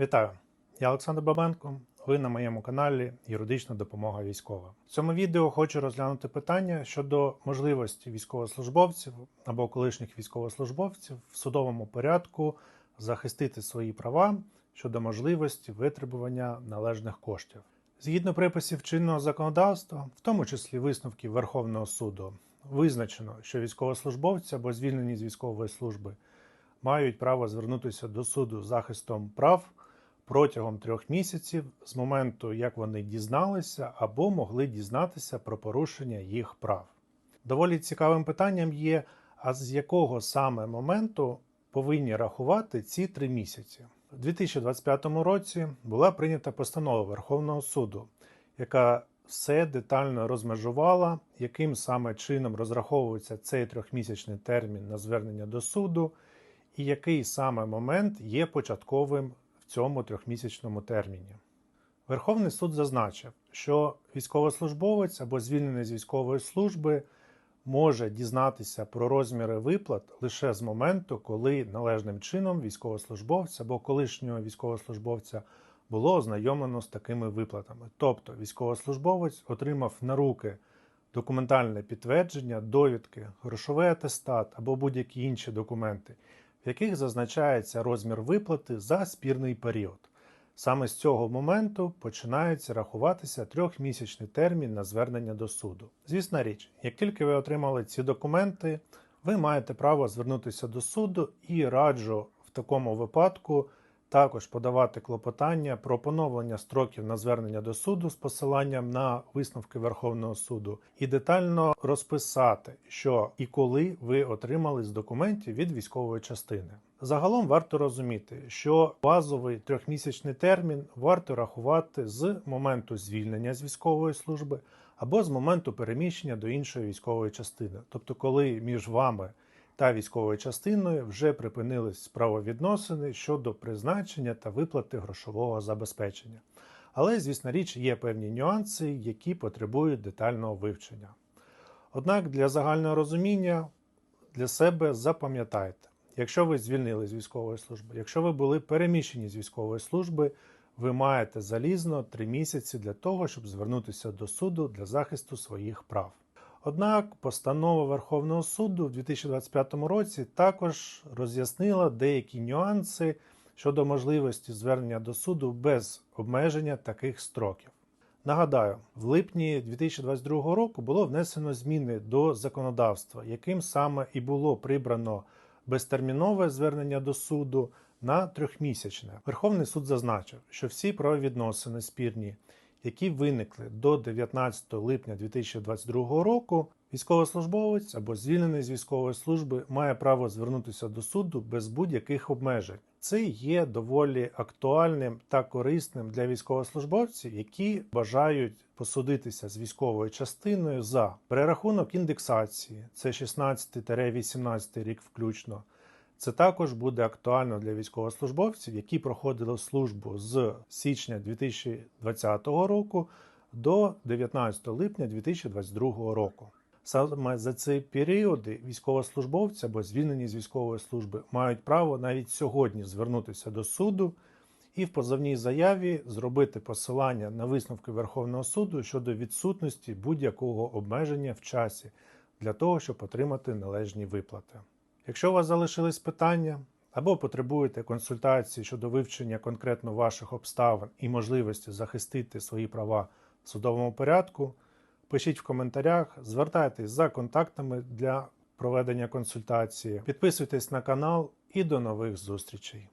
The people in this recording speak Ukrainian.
Вітаю! Я Олександр Бабенко. Ви на моєму каналі Юридична допомога військова. В цьому відео хочу розглянути питання щодо можливості військовослужбовців або колишніх військовослужбовців в судовому порядку захистити свої права щодо можливості витребування належних коштів. Згідно приписів чинного законодавства, в тому числі висновків Верховного суду, визначено, що військовослужбовці або звільнені з військової служби мають право звернутися до суду захистом прав протягом трьох місяців з моменту, як вони дізналися або могли дізнатися про порушення їх прав. Доволі цікавим питанням є, а з якого саме моменту повинні рахувати ці три місяці. У 2025 році була прийнята постанова Верховного суду, яка все детально розмежувала, яким саме чином розраховується цей трьохмісячний термін на звернення до суду, і який саме момент є початковим цьому трьохмісячному терміні. Верховний суд зазначив, що військовослужбовець або звільнений з військової служби може дізнатися про розміри виплат лише з моменту, коли належним чином військовослужбовця або колишнього військовослужбовця було ознайомлено з такими виплатами. Тобто військовослужбовець отримав на руки документальне підтвердження, довідки, грошовий атестат або будь-які інші документи, в яких зазначається розмір виплати за спірний період. Саме з цього моменту починається рахуватися трьохмісячний термін на звернення до суду. Звісна річ, як тільки ви отримали ці документи, ви маєте право звернутися до суду і раджу в такому випадку також подавати клопотання про поновлення строків на звернення до суду з посиланням на висновки Верховного суду і детально розписати, що і коли ви отримали з документів від військової частини. Загалом варто розуміти, що базовий трьохмісячний термін варто рахувати з моменту звільнення з військової служби або з моменту переміщення до іншої військової частини, тобто коли між вами та військовою частиною вже припинились правовідносини щодо призначення та виплати грошового забезпечення. Але, звісно річ, є певні нюанси, які потребують детального вивчення. Однак для загального розуміння для себе запам'ятайте, якщо ви звільнили з військової служби, якщо ви були переміщені з військової служби, ви маєте залізно 3 місяці для того, щоб звернутися до суду для захисту своїх прав. Однак постанова Верховного суду в 2025 році також роз'яснила деякі нюанси щодо можливості звернення до суду без обмеження таких строків. Нагадаю, в липні 2022 року було внесено зміни до законодавства, яким саме і було прибрано безтермінове звернення до суду на трьохмісячне. Верховний суд зазначив, що всі правовідносини спірні які виникли до 19 липня 2022 року, військовослужбовець або звільнений з військової служби має право звернутися до суду без будь-яких обмежень. Це є доволі актуальним та корисним для військовослужбовців, які бажають посудитися з військовою частиною за перерахунок індексації, це 16-18 рік включно. Це також буде актуально для військовослужбовців, які проходили службу з січня 2020 року до 19 липня 2022 року. Саме за ці періоди військовослужбовці або звільнені з військової служби мають право навіть сьогодні звернутися до суду і в позовній заяві зробити посилання на висновки Верховного суду щодо відсутності будь-якого обмеження в часі для того, щоб отримати належні виплати. Якщо у вас залишились питання або потребуєте консультації щодо вивчення конкретно ваших обставин і можливості захистити свої права в судовому порядку, пишіть в коментарях, звертайтесь за контактами для проведення консультації, підписуйтесь на канал і до нових зустрічей.